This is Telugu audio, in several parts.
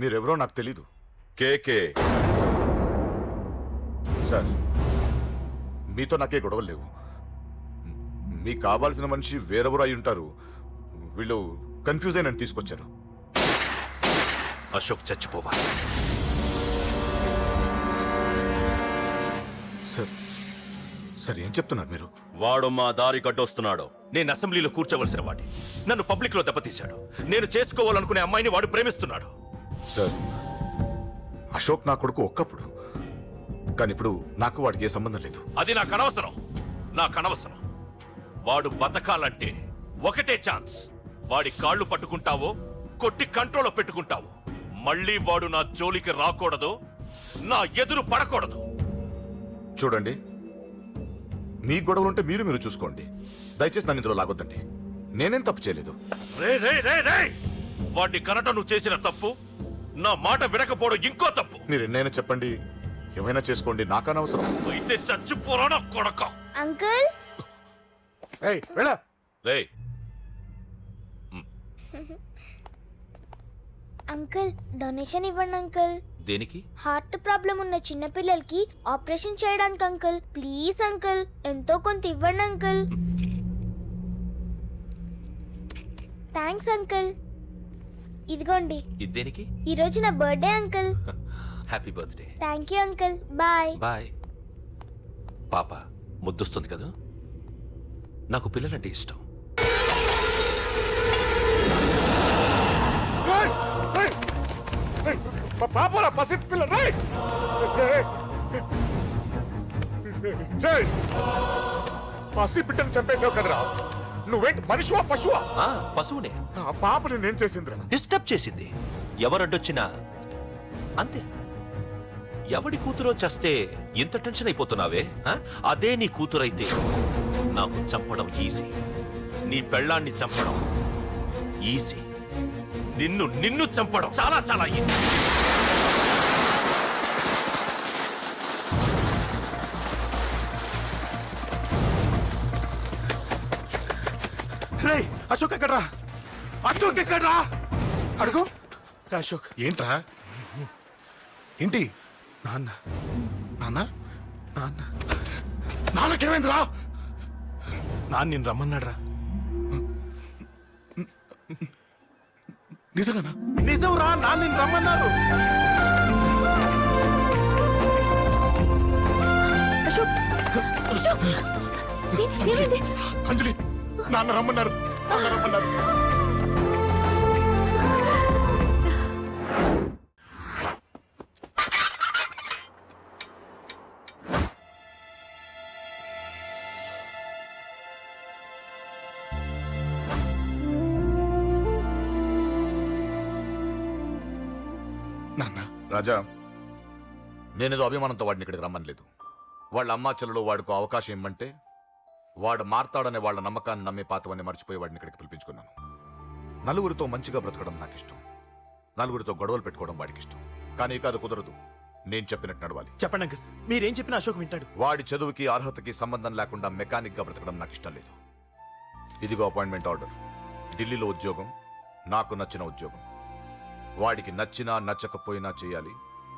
మీరెవరో నాకు తెలీదు. కేకే సార్ మీతో నాకే గొడవలు లేవు. మీకు కావాల్సిన మనిషి వేరెవరో అయి ఉంటారు. వీళ్ళు కన్ఫ్యూజ్ అయిన తీసుకొచ్చారు. అశోక్ చచ్చిపోవాలి. సార్ సార్ ఏం చెప్తున్నారు మీరు? వాడు మా దారి కట్టొస్తున్నాడు. నేను అసెంబ్లీలో కూర్చోవలసిన వాడి నన్ను పబ్లిక్లో దెబ్బతీశాడు. నేను చేసుకోవాలనుకునే అమ్మాయిని వాడు ప్రేమిస్తున్నాడు. సార్ అశోక్ నా కొడుకు ఒక్కప్పుడు. కానీ ఇప్పుడు నాకు వాడికి ఏ సంబంధం లేదు. అది నాకు అనవసరం. నాకు అనవసరం. వాడు బతకాలంటే ఒకటే ఛాన్స్. వాడి కాళ్ళు పట్టుకుంటావో కొట్టి కంట్రోల్లో పెట్టుకుంటావో. మళ్ళీ వాడు నా జోలికి రాకూడదు నా ఎదురు పడకూడదు. చూడండి. మీ గొడవలు ఉంటే మీరు మీరు చూసుకోండి. దయచేసి నన్ను ఇందులో లాగొద్దండి. నేనేం తప్పు చేయలేదు. రే రే రే రే వాడిని కనట నువ్వు చేసిన తప్పు. నా మాట వినకపోవడం ఇంకో తప్పు. మీరు ఎన్నైనా చెప్పండి. ఏమైనా చేసుకోండి. నాకనవసరం అయితే చచ్చిపోరా నా కొడక. అంకుల్? ఏయ్ వెళ్ళ. రే అంకుల్ డొనేషన్ ఇవ్వండి అంకుల్. దేనికి? హార్ట్ ప్రాబ్లం ఉన్న చిన్న పిల్లలకి ఆపరేషన్ చేయడానికి అంకుల్. ప్లీజ్ అంకుల్ ఎంతో కొంత ఇవ్వండి అంకుల్. Thanks uncle. ఇదిగోండి. ఇది దేనికి? ఈ రోజు నా birthday uncle. Happy birthday. Thank you uncle. Bye. Bye. పాప ముద్దొస్తుంది కదా? నాకు పిల్లలంటే ఇష్టం. పాపరా పసి పిల్ల! పసి బిడ్డను చంపేశావు కదరా? నువ్వేంటి మనిషివా పశువా? ఆ, పశువునే. ఆ పాప నేనేం చేసిందిరా. డిస్టర్బ్ చేసింది. ఎవరడ్డొచ్చినా అంతే. ఎవడి కూతురో చస్తే ఇంత టెన్షన్ అయిపోతున్నావే ఆ? అదే నీ కూతురైతే నాకు చంపడం ఈజీ. నీ పెళ్ళాన్ని చంపడం ఈజీ. నిన్ను నిన్ను చంపడం చాలా చాలా ఈజీ. అశోక్ ఎక్కడ్రా? అశోక్ ఎక్కడ్రా? అడుగు. రే అశోక్. ఏంట్రా? ఏంటి? నాన్న. నాన్న? నాన్న. నాన్నకేమైందిరా? నాన్న నేను రమ్మన్నాడ్రా. నిజంగానా? నిజం రా నాన్న నేను రమ్మన్నారు అంజలి నాన్న రమ్మన్నారు. రమ్మన్నారు రాజా. నేనేదో అభిమానంతో వాడిని ఇక్కడికి రమ్మనలేదు. వాళ్ళ అమ్మా చెల్లెలు వాడికి అవకాశం ఇమ్మంటే వాడు మారతాడనే వాళ్ళ నమ్మకాన్ని నమ్మే పాతవన్నీ మర్చిపోయి వాడిని ఇక్కడికి పిలిపించుకున్నాను. నలుగురితో మంచిగా బ్రతకడం నాకు ఇష్టం నలుగురితో గొడవలు పెట్టుకోవడం వాడికి ఇష్టం కానీ ఇక అది కుదరదు. నేను చెప్పినట్టు నడవాలి. చెప్పండి అంకుల్. మీరేం చెప్పినా అశోక్ వింటాడు. వాడి చదువుకి అర్హతకి సంబంధం లేకుండా మెకానిక్గా బ్రతకడం నాకు ఇష్టం లేదు. ఇదిగో అపాయింట్మెంట్ ఆర్డర్. ఢిల్లీలో ఉద్యోగం నాకు నచ్చిన ఉద్యోగం. వాడికి నచ్చినా నచ్చకపోయినా చేయాలి.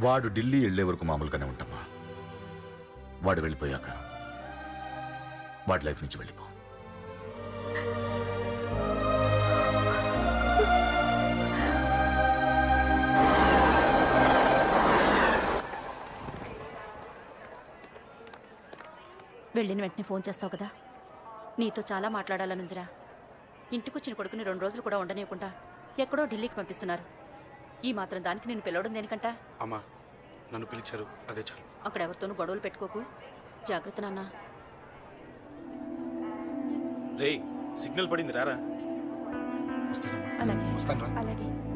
వాడు ఢిల్లీ వెళ్ళే వరకు మామూలుగానే ఉంటామా? వాడు వెళ్ళిపోయాక వాడి లైఫ్ నుంచి వెళ్ళిపో. వెళ్ళిన వెంటనే ఫోన్ చేస్తావు కదా? నీతో చాలా మాట్లాడాలనుందిరా. ఇంటికొచ్చిన కొడుకుని రెండు రోజులు కూడా ఉండనివ్వకుండా ఎక్కడో ఢిల్లీకి పంపిస్తున్నారు. ఈ మాత్రం దానికి నేను పిలవడం దేనికంట? అమ్మా నన్ను పిలిచారు. అదే చాలు. అక్కడ ఎవరితోనూ గొడవలు పెట్టుకోకు. జాగ్రత్త నాన్న. రేయ్ సిగ్నల్ పడింది రారా. అలాగే. వస్తాను అలాగే.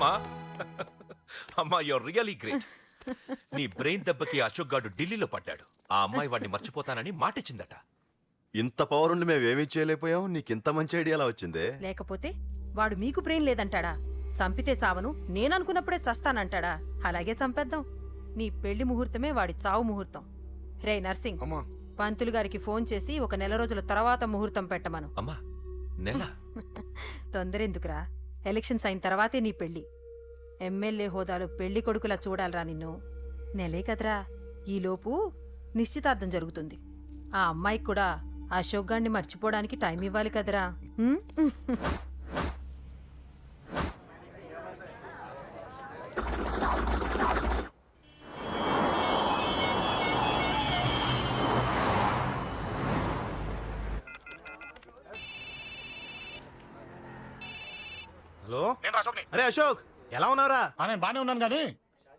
అమ్మా. అమ్మా యువర్ రియలీ గ్రేట్ నీ బ్రెయిన్ దెబ్బకి అశోక్ గాడు ఢిల్లీలో పడ్డాడు. ఆ అమ్మాయి వాడిని మర్చిపోతానని మాటిచ్చిందట. ఇంత పవర్ ఉండి మేమేమీ చేయలేకపోయాం నీకింత మంచి ఐడియా ఎలా వచ్చిందే? లేకపోతే వాడు మీకు బ్రెయిన్ లేదంటాడా? చంపితే చావను నేననుకున్నప్పుడే చస్తానంటాడా? అలాగే చంపేద్దాం. నీ పెళ్ళి ముహూర్తమే వాడి చావు ముహూర్తం. రే నర్సింగ్ అమ్మా. పంతులు గారికి ఫోన్ చేసి ఒక నెల రోజుల తర్వాత ముహూర్తం పెట్టమను. అమ్మా నెల? తొందరెందుకురా? ఎలక్షన్స్ అయిన తర్వాతే నీ పెళ్ళి. ఎమ్మెల్యే హోదాలో పెళ్ళి కొడుకులా చూడాలరా నిన్ను. నెలే కదరా. ఈలోపు నిశ్చితార్థం జరుగుతుంది. ఆ అమ్మాయికి కూడా అశోక్ గాన్ని మర్చిపోవడానికి టైం ఇవ్వాలి కదరా. అరే అశోక్ ఎలా ఉన్నారా ఆ, నేను బానే ఉన్నాను కానీ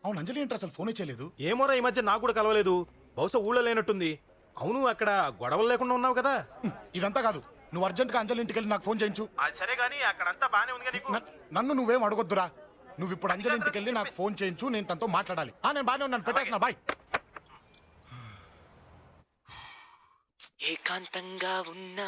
అవును అంజలి ఏంటి అసలు ఫోన్ చేయలేదు? ఏమోరా ఈ మధ్య నాకు కూడా కలవలేదు. బహుశా ఊళ్ళో లేనట్టుంది. అవును అక్కడ గొడవలు లేకుండా ఉన్నావు కదా. ఇదంతా కాదు. నువ్వు అర్జెంట్గా అంజలి ఇంటికి వెళ్ళి నాకు ఫోన్ చేయించు. అది సరే గానీ అక్కడంతా బానే ఉంది నీకు. నన్ను నువ్వేం అడగొద్దురా? నువ్వు ఇప్పుడు అంజలి ఇంటికి వెళ్ళి నాకు ఫోన్ చేయించు నేను తనతో మాట్లాడాలి. ఆ నేను బానే ఉన్నాను పెట్టేస్తున్నా బాయ్. ఏకాంతంగా ఉన్నా.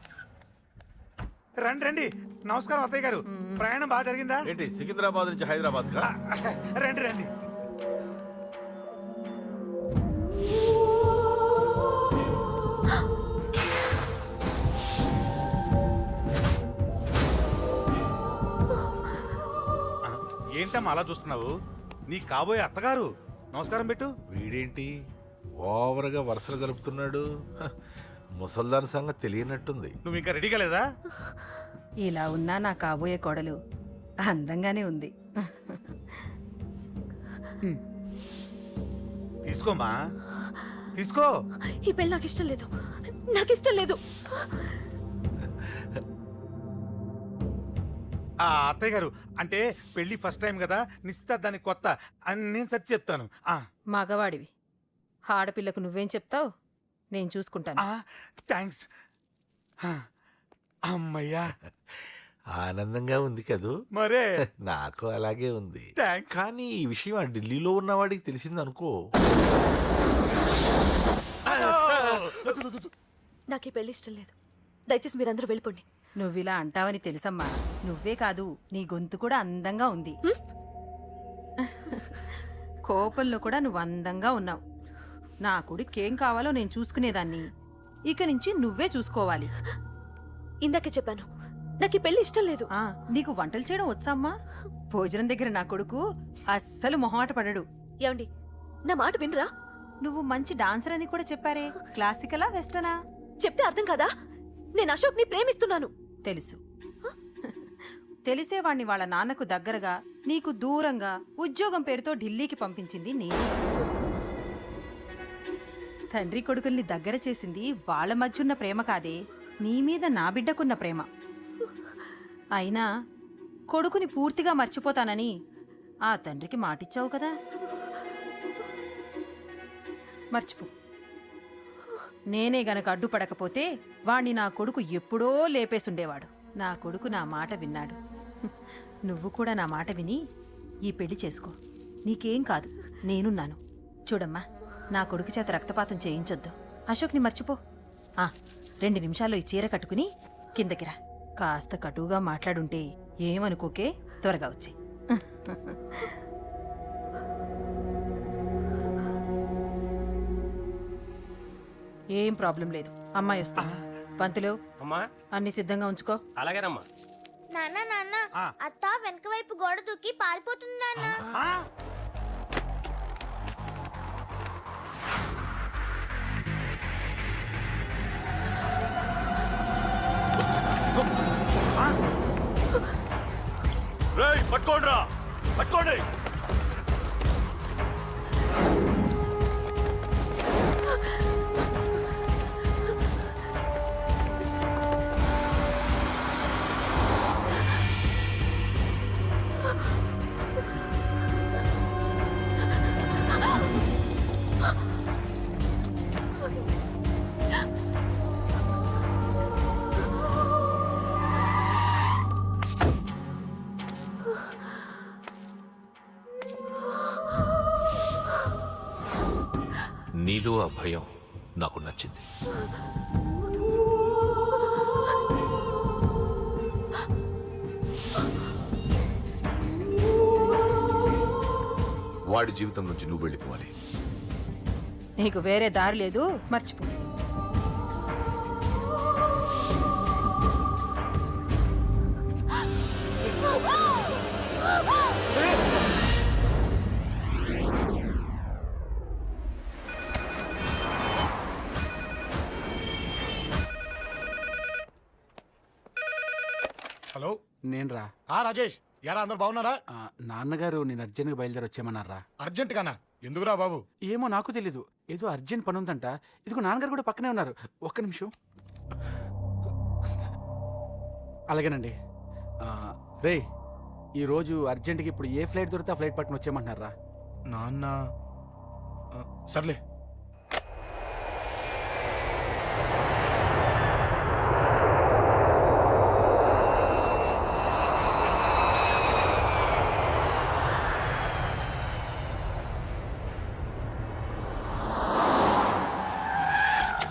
రండి రండి. నమస్కారం అత్తయ్య గారు. ప్రయాణం బాగా జరిగిందా? ఏంటి సికింద్రాబాద్ నుంచి హైదరాబాద్ కా? రండి రండి. ఏంటమ్మా అలా చూస్తున్నావు? నీ కాబోయే అత్తగారు. నమస్కారం పెట్టు. వీడేంటి? ఓవర్గా వరుసలు కలుపుతున్నాడు ముసల్దాన్ సంగతి తెలియనట్టుంది. నువ్వు ఇంకా రెడీ కాలేదా ఇలా ఉన్నా నా కాబోయే కోడలు అందంగానే ఉంది. తీసుకోమ్మా. తీసుకో. ఈ పెళ్ళి నాకు ఇష్టం లేదు. నాకు ఇష్టం లేదు. ఆ అత్తయ్య గారు అంటే పెళ్ళి ఫస్ట్ టైం కదా నిశ్చితార్థానికి కొత్త అని నేను సరి చెప్తాను. ఆ. మగవాడివి. ఆడపిల్లకు నువ్వేం చెప్తావు? నేను చూసుకుంటాను. థ్యాంక్స్ అమ్మయ్యా. ఆనందంగా ఉంది కదూ? మరే. నాకు అలాగే ఉంది. కానీ ఈ విషయం ఆ ఢిల్లీలో ఉన్నవాడికి తెలిసింది అనుకో నాకు ఈ పెళ్ళి ఇష్టం లేదు. దయచేసి మీరందరూ వెళ్ళిపోండి. నువ్విలా అంటావని తెలుసమ్మా. నువ్వే కాదు నీ గొంతు కూడా అందంగా ఉంది. కోపంలో కూడా నువ్వు అందంగా ఉన్నావు. నా కొడుకేం కావాలో నేను చూసుకునేదాన్ని. ఇక నుంచి నువ్వే చూసుకోవాలి. ఇందాకే చెప్పాను. నాకు ఈ పెళ్ళి ఇష్టం లేదు. ఆ నీకు వంటలు చేయడం వచ్చామ్మా భోజనం దగ్గర నా కొడుకు అస్సలు మొహమాట పడడు. ఏమండి నా మాట వినరా? నువ్వు మంచి డాన్సర్ అని కూడా చెప్పారే. క్లాసికలా వెస్టనా? చెప్తే అర్థం కాదా? నేను అశోక్ని ప్రేమిస్తున్నాను. తెలుసు. తెలిసేవాణ్ణి వాళ్ళ నాన్నకు దగ్గరగా నీకు దూరంగా ఉద్యోగం పేరుతో ఢిల్లీకి పంపించింది నేనే. తండ్రి కొడుకుల్ని దగ్గర చేసింది వాళ్ళ మధ్యున్న ప్రేమ కాదే. నీ మీద నా బిడ్డకున్న ప్రేమ. అయినా కొడుకుని పూర్తిగా మర్చిపోతానని ఆ తండ్రికి మాటిచ్చావు కదా. మర్చిపో. నేనే గనక అడ్డుపడకపోతే వాణ్ణి నా కొడుకు ఎప్పుడో లేపేసుండేవాడు. నా కొడుకు నా మాట విన్నాడు. నువ్వు కూడా నా మాట విని ఈ పెళ్ళి చేసుకో. నీకేం కాదు. నేనున్నాను. చూడమ్మా. నా కొడుకు చేత రక్తపాతం చేయించొద్దు. అశోక్ని మర్చిపో. ఆ రెండు నిమిషాల్లో ఈ చీర కట్టుకుని కిందకి రా. కాస్త కటువుగా మాట్లాడుంటే ఏమనుకోకే త్వరగా వచ్చే. ఏం ప్రాబ్లం లేదు. అమ్మాయి వస్తా పంతులు అమ్మా. అన్ని సిద్ధంగా ఉంచుకో. అలాగేనమ్మా. నాన్న నాన్న ఆ. అత్త వెనక వైపు గోడ దూకి పారిపోతుంది నాన్న. ఆ? రా పట్టుకోండిరా పట్టుకోండి నీలో ఆ భయం నాకు నచ్చింది. వాడి జీవితం నుంచి నువ్వు వెళ్ళిపోవాలి. నీకు వేరే దారి లేదు మర్చిపో. నేను రా ఆ రాజేష్ యారా అందరు బాగున్నారా? ఆ, నాన్నగారు నేను అర్జెంట్గా బయలుదేరి వచ్చేయమన్నారా? అర్జెంట్ గానా ఎందుకురా బాబు? ఏమో నాకు తెలీదు. ఏదో అర్జెంట్ పని ఉందంట ఇదిగో నాన్నగారు కూడా పక్కనే ఉన్నారు. ఒక్క నిమిషం. అలాగేనండి. ఆ, రే ఈరోజు అర్జెంట్కి ఇప్పుడు ఏ ఫ్లైట్ దొరికితే ఆ ఫ్లైట్ పట్టుకుని వచ్చేయమంటున్నారా? నాన్న. ఆ, సర్లే.